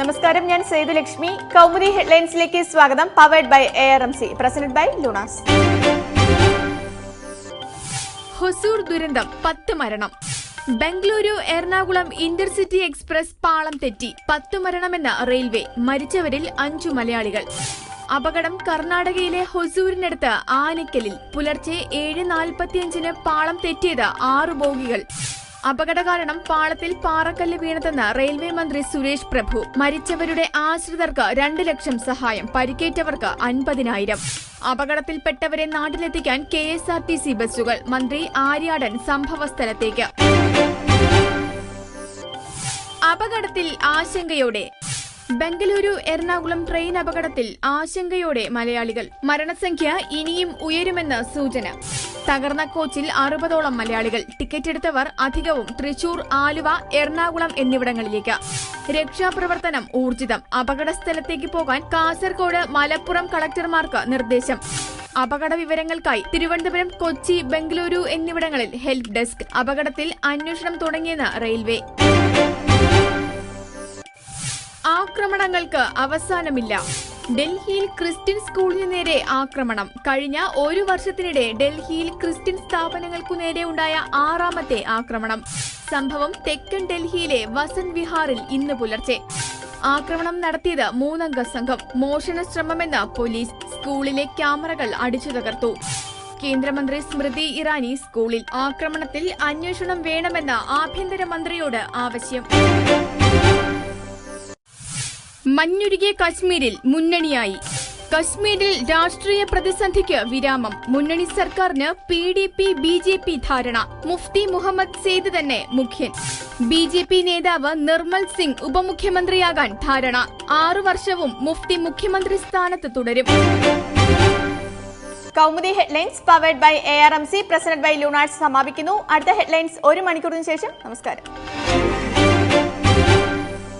നമസ്കാരം ഞാൻ സേതുലക്ഷ്മി കൗമുദി ഹെഡ്ലൈൻസിലേക്ക് സ്വാഗതം. Powered by A R M C presented by Lunas Hosur ദുരന്തം പത്ത് മരണം. ബംഗളൂരു എറണാകുളം ഇന്റർസിറ്റി എക്സ്പ്രസ് പാളം തെറ്റി പത്ത് മരണമെന്ന റെയിൽവേ മരിച്ചവരിൽ അഞ്ചു മലയാളികൾ. അപകടം കർണാടകയിലെ ഹൊസൂരിനടുത്ത് ആനക്കലിൽ. പുലർച്ചെ ഏഴ് നാൽപ്പത്തിയഞ്ചിന് പാളം തെറ്റിയത് ആറു ബോഗികൾ. അപകട കാരണം പാളത്തിൽ പാറക്കല്ല് വീണതെന്ന് റെയിൽവേ മന്ത്രി സുരേഷ് പ്രഭു. മരിച്ചവരുടെ ആശ്രിതർക്ക് രണ്ട് ലക്ഷം സഹായം പരിക്കേറ്റവർക്ക് അൻപതിനായിരം. അപകടത്തിൽപ്പെട്ടവരെ നാട്ടിലെത്തിക്കാൻ K S R T C ബസ്സുകൾ. മന്ത്രി ആര്യാടൻ സംഭവസ്ഥലത്തേക്ക്. അപകടത്തിൽ ആശങ്കയോടെ. ബംഗളൂരു എറണാകുളം ട്രെയിൻ അപകടത്തിൽ ആശങ്കയോടെ മലയാളികൾ. മരണസംഖ്യ ഇനിയും ഉയരുമെന്ന് സൂചന. തകർന്ന കോച്ചിൽ അറുപതോളം മലയാളികൾ. ടിക്കറ്റ് എടുത്തവർ അധികവും തൃശൂർ ആലുവ എറണാകുളം എന്നിവിടങ്ങളിലേക്ക്. രക്ഷാപ്രവർത്തനം ഊർജിതം. അപകട സ്ഥലത്തേക്ക് പോകാൻ കാസർകോട് മലപ്പുറം കളക്ടർമാർക്ക് നിർദ്ദേശം. അപകട വിവരങ്ങൾക്കായി തിരുവനന്തപുരം കൊച്ചി ബംഗളൂരു എന്നിവിടങ്ങളിൽ ഹെൽപ്പ് ഡെസ്ക്. അപകടത്തിൽ അന്വേഷണം തുടങ്ങിയെന്ന് റെയിൽവേ. ആക്രമണങ്ങൾക്ക് അവസാനമില്ല. ഡൽഹിയിൽ ക്രിസ്ത്യൻ സ്കൂളിന് നേരെ ആക്രമണം. കഴിഞ്ഞ ഒരു വർഷത്തിനിടെ ഡൽഹിയിൽ ക്രിസ്ത്യൻ സ്ഥാപനങ്ങൾക്കു നേരെ ഉണ്ടായ ആറാമത്തെ ആക്രമണം. സംഭവം തെക്കൻ ഡൽഹിയിലെ വസൻ വിഹാറിൽ ഇന്ന് പുലർച്ചെ. ആക്രമണം നടത്തിയത് മൂന്നംഗ സംഘം. മോഷണ ശ്രമമെന്ന് പോലീസ് സ്കൂളിലെ ക്യാമറകൾ അടിച്ചു തകർത്തു. കേന്ദ്രമന്ത്രി സ്മൃതി ഇറാനി സ്കൂളിൽ ആക്രമണത്തിൽ അന്വേഷണം വേണമെന്ന് ആഭ്യന്തരമന്ത്രിയോട് ആവശ്യം. മഞ്ഞുരുകിയ കശ്മീരിൽ മുന്നണിയായി. കശ്മീരിൽ രാഷ്ട്രീയ പ്രതിസന്ധിക്ക് വിരാമം. മുന്നണി സർക്കാരിന് P D P B J P ധാരണ. മുഫ്തി മുഹമ്മദ് സെയ്ദ് തന്നെ മുഖ്യൻ. ബി ജെ പി നേതാവ് നിർമ്മൽ സിംഗ് ഉപമുഖ്യമന്ത്രിയാകാൻ ധാരണ. ആറു വർഷവും മുഫ്തി മുഖ്യമന്ത്രി സ്ഥാനത്ത് തുടരും. Kaumudi headlines powered by A R M C presented by Lunas സമാപിക്കുന്നു. അടുത്ത ഹെഡ്ലൈൻസ് ഒരു മണിക്കൂറിന് ശേഷം. നമസ്കാരം.